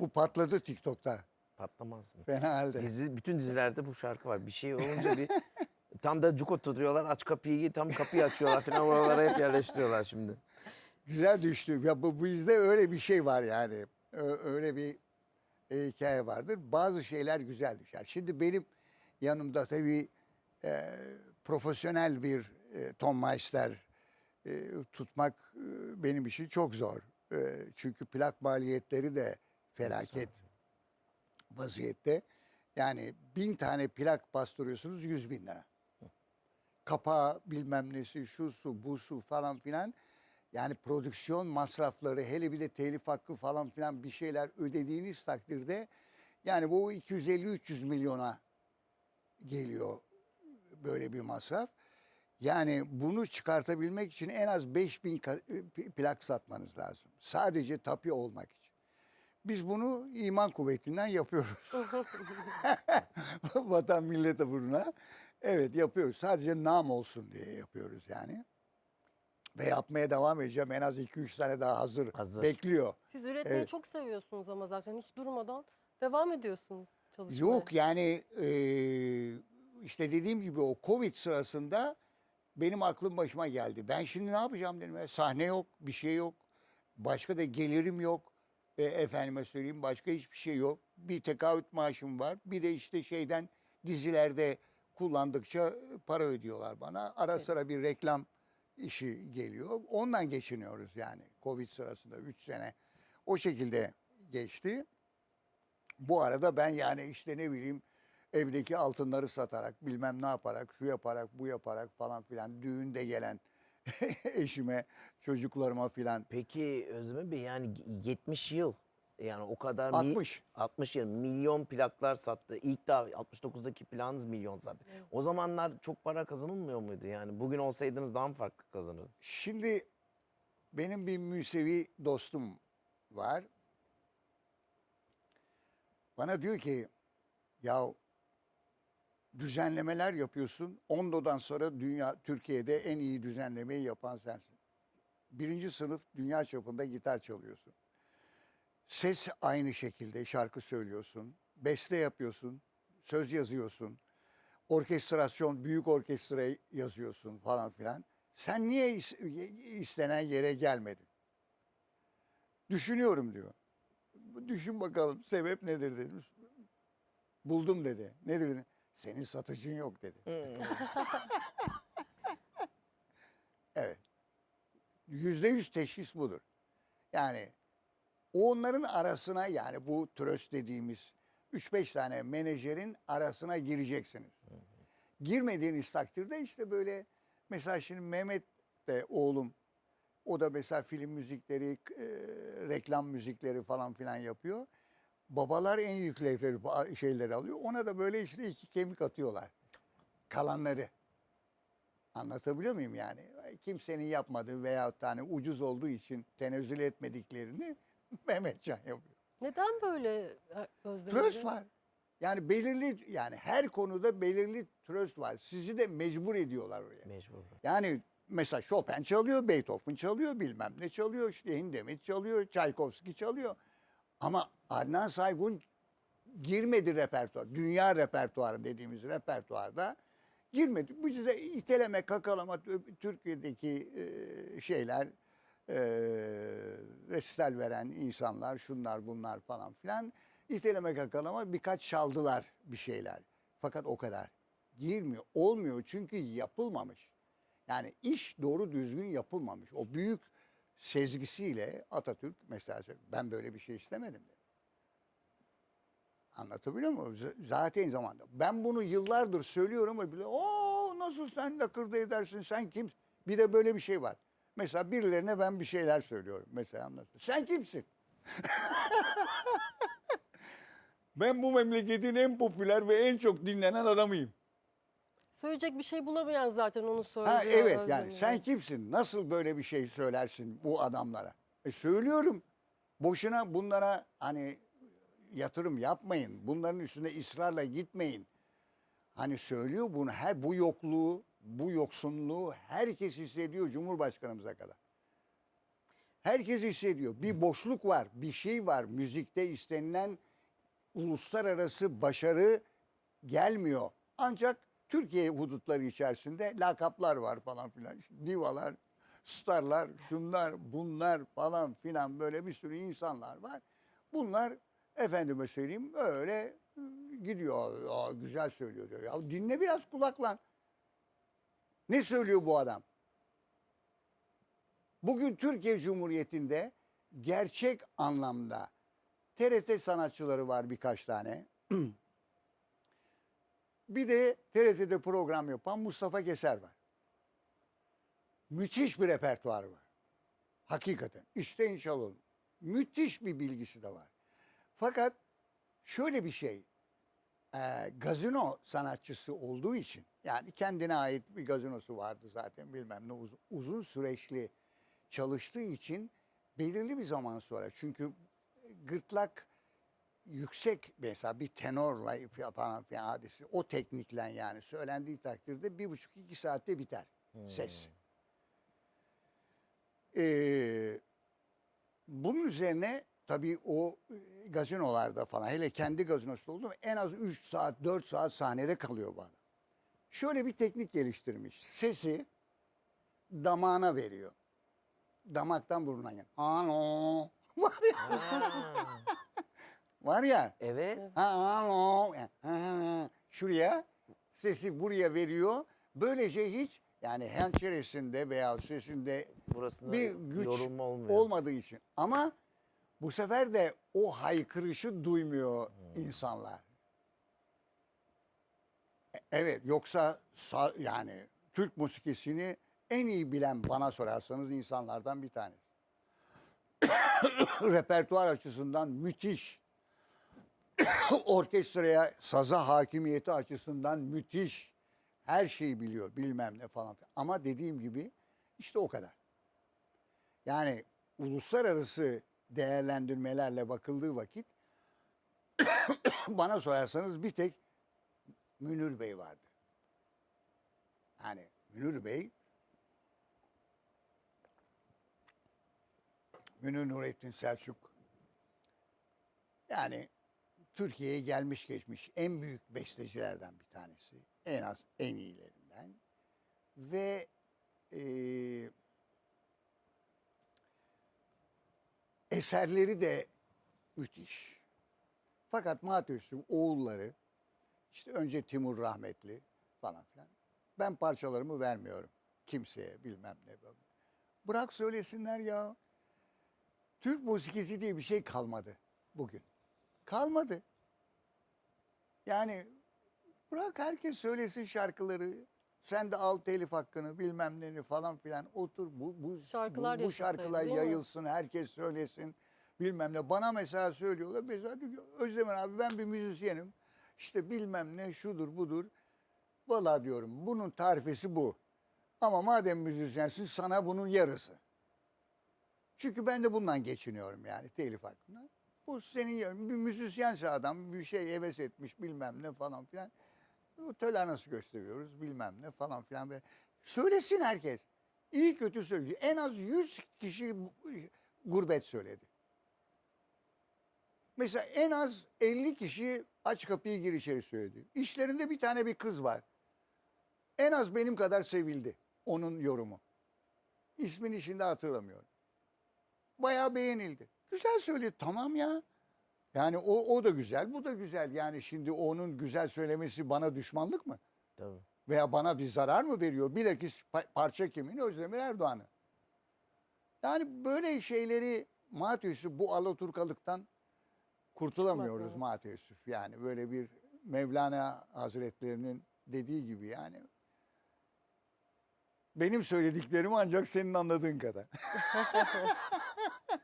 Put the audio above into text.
Bu patladı TikTok'ta. Patlamaz mı? Fena halde. Dizi, bütün dizilerde bu şarkı var. Bir şey olunca bir tam da cuko tutuyorlar aç kapıyı tam kapıyı açıyorlar falan oralara hep yerleştiriyorlar şimdi. Güzel düştü. Ya bu bu bizde öyle bir şey var yani. Öyle bir e, hikaye vardır. Bazı şeyler güzel düşer. Şimdi benim yanımda tabii e, profesyonel bir e, Tom Meister e, tutmak e, benim için çok zor. E, çünkü plak maliyetleri de felaket vaziyette. Yani bin tane plak bastırıyorsunuz 100 bin lira. Kapağı bilmem nesi şu su bu su falan filan. Yani prodüksiyon masrafları hele bir de telif hakkı falan filan bir şeyler ödediğiniz takdirde yani bu 250-300 milyona geliyor böyle bir masraf. Yani bunu çıkartabilmek için en az 5000 ka- e, plak satmanız lazım. Sadece tapi olmak için. Biz bunu iman kuvvetinden yapıyoruz. Vatan millet uğruna. Evet yapıyoruz. Sadece nam olsun diye yapıyoruz yani. Ve yapmaya devam edeceğim. En az 2-3 tane daha hazır. Hazır. Bekliyor. Siz üretmeyi Evet. çok seviyorsunuz ama zaten hiç durmadan devam ediyorsunuz çalışmaya. Yok yani e, işte dediğim gibi o Covid sırasında benim aklım başıma geldi. Ben şimdi ne yapacağım dedim. ya. Sahne yok, bir şey yok. Başka da gelirim yok. E, efendime söyleyeyim başka hiçbir şey yok. Bir tekaüt maaşım var. Bir de işte şeyden dizilerde kullandıkça para ödüyorlar bana. Ara sıra bir reklam işi geliyor. Ondan geçiniyoruz yani Covid sırasında 3 sene. O şekilde geçti. Bu arada ben yani işte ne bileyim evdeki altınları satarak bilmem ne yaparak şu yaparak bu yaparak falan filan düğünde gelen eşime çocuklarıma filan Peki Özdemir Bey yani 70 yıl yani o kadar mi- 60. 60 yıl milyon plaklar sattı. İlk daha 69'daki planınız milyon sattı. O zamanlar çok para kazanılmıyor muydu? Yani bugün olsaydınız daha mı farklı kazanırdınız? Şimdi benim bir Müsevi dostum var. Bana diyor ki ya düzenlemeler yapıyorsun. Ondo'dan sonra dünya Türkiye'de en iyi düzenlemeyi yapan sensin. Birinci sınıf dünya çapında gitar çalıyorsun. Ses aynı şekilde şarkı söylüyorsun. Beste yapıyorsun. Söz yazıyorsun. Orkestrasyon, büyük orkestra yazıyorsun falan filan. Sen niye is- istenen yere gelmedin? Düşünüyorum diyor. Düşün bakalım sebep nedir dedim. Buldum dedi. Nedir dedi. Senin satıcın yok dedi. evet. Yüzde yüz teşhis budur. Yani onların arasına yani bu tröst dediğimiz 3-5 tane menajerin arasına gireceksiniz. Girmediğiniz takdirde işte böyle mesela şimdi Mehmet de oğlum o da mesela film müzikleri, e, reklam müzikleri falan filan yapıyor. Babalar en yükleri şeyleri alıyor. Ona da böyle işte iki kemik atıyorlar. Kalanları. Anlatabiliyor muyum yani? Kimsenin yapmadığı veyahut da hani ucuz olduğu için tenezzül etmediklerini Mehmetcan yapıyor. Neden böyle e, Özdemir Tröst var. Yani belirli yani her konuda belirli tröst var. Sizi de mecbur ediyorlar oraya. Mecbur. Yani mesela Chopin çalıyor, Beethoven çalıyor, bilmem ne çalıyor, işte Hindemith çalıyor, Tchaikovsky çalıyor. Ama Adnan Saygun girmedi repertuar. Dünya repertuarı dediğimiz repertuarda girmedi. Bizde iteleme, kakalama Türkiye'deki e, şeyler e, resital veren insanlar, şunlar bunlar falan filan iteleme kakalama birkaç çaldılar bir şeyler. Fakat o kadar. Girmiyor, olmuyor çünkü yapılmamış. Yani iş doğru düzgün yapılmamış. O büyük sezgisiyle Atatürk mesela ben böyle bir şey istemedim dedi. Anlatabiliyor muyum? Z- Zaten zamanda. Ben bunu yıllardır söylüyorum ve bile o nasıl sen de kırdı edersin sen kim? Bir de böyle bir şey var. Mesela birilerine ben bir şeyler söylüyorum. Mesela anlatıyor. Sen kimsin? ben bu memleketin en popüler ve en çok dinlenen adamıyım. Söyleyecek bir şey bulamayan zaten onu söylüyor. Ha evet yani sen kimsin? Nasıl böyle bir şey söylersin bu adamlara? E söylüyorum. Boşuna bunlara hani yatırım yapmayın. Bunların üstüne ısrarla gitmeyin. Hani söylüyor bunu her bu yokluğu, bu yoksunluğu herkes hissediyor Cumhurbaşkanımıza kadar. Herkes hissediyor. Bir boşluk var, bir şey var. Müzikte istenilen uluslararası başarı gelmiyor. Ancak Türkiye hudutları içerisinde lakaplar var falan filan. Divalar, starlar, şunlar, bunlar falan filan böyle bir sürü insanlar var. Bunlar efendime söyleyeyim öyle ıı, gidiyor. Aa, güzel söylüyor diyor. Ya dinle biraz kulaklan. Ne söylüyor bu adam? Bugün Türkiye Cumhuriyeti'nde gerçek anlamda TRT sanatçıları var birkaç tane. bir de TRT'de program yapan Mustafa Keser var. Müthiş bir repertuarı var. Hakikaten. İşte inşallah. Müthiş bir bilgisi de var. Fakat şöyle bir şey. e, gazino sanatçısı olduğu için yani kendine ait bir gazinosu vardı zaten bilmem ne uzun, uzun süreçli çalıştığı için belirli bir zaman sonra çünkü gırtlak yüksek mesela bir tenorla falan filan hadisi o teknikle yani söylendiği takdirde bir buçuk iki saatte biter ses. Ee, bunun üzerine tabii o e, gazinolarda falan hele kendi gazinosu oldu en az 3 saat 4 saat sahnede kalıyor bu adam. Şöyle bir teknik geliştirmiş. Sesi damağına veriyor. Damaktan burnuna gel. Alo. Var ya. Var ya. evet. Ha, alo. Şuraya sesi buraya veriyor. Böylece hiç yani hemşeresinde veya sesinde Burasında bir güç yorulma olmuyor. olmadığı için. Ama bu sefer de o haykırışı duymuyor insanlar. E- Evet yoksa sa- yani Türk musikisini en iyi bilen bana sorarsanız insanlardan bir tanesi. Repertuar açısından müthiş. Orkestraya, saza hakimiyeti açısından müthiş. Her şeyi biliyor bilmem ne falan. Ama dediğim gibi işte o kadar. Yani uluslararası değerlendirmelerle bakıldığı vakit bana sorarsanız bir tek Münir Bey vardı. Yani Münir Bey Münir Nurettin Selçuk yani Türkiye'ye gelmiş geçmiş en büyük bestecilerden bir tanesi. En az en iyilerinden. Ve eee eserleri de müthiş. Fakat Matüs'ün oğulları işte önce Timur rahmetli falan filan. Ben parçalarımı vermiyorum kimseye bilmem ne. Bırak söylesinler ya. Türk musikisi diye bir şey kalmadı bugün. Kalmadı. Yani bırak herkes söylesin şarkıları. Sen de al telif hakkını bilmem ne falan filan otur bu bu Şarkılar bu, bu yaşasaydı, şarkılar değil mi? yayılsın herkes söylesin bilmem ne. Bana mesela söylüyorlar mesela diyor ki, Özdemen abi ben bir müzisyenim işte bilmem ne şudur budur. Valla diyorum bunun tarifesi bu. Ama madem müzisyensin sana bunun yarısı. Çünkü ben de bundan geçiniyorum yani telif hakkında. Bu senin bir müzisyense adam bir şey heves etmiş bilmem ne falan filan. Töler nasıl gösteriyoruz bilmem ne falan filan. Ve söylesin herkes. İyi kötü söylüyor. En az 100 kişi bu- gurbet söyledi. Mesela en az 50 kişi aç kapıyı gir içeri söyledi. İşlerinde bir tane bir kız var. En az benim kadar sevildi onun yorumu. İsmini şimdi hatırlamıyorum. Bayağı beğenildi. Güzel söyledi tamam ya. Yani o, o da güzel bu da güzel. Yani şimdi onun güzel söylemesi bana düşmanlık mı? Tabii. Veya bana bir zarar mı veriyor? Bilakis pa- parça kimin? Özdemir Erdoğan'ın. Yani böyle şeyleri Matüs'ü bu Alaturkalıktan kurtulamıyoruz. Matüs'ü. Yani böyle bir Mevlana Hazretlerinin dediği gibi yani. Benim söylediklerim ancak senin anladığın kadar.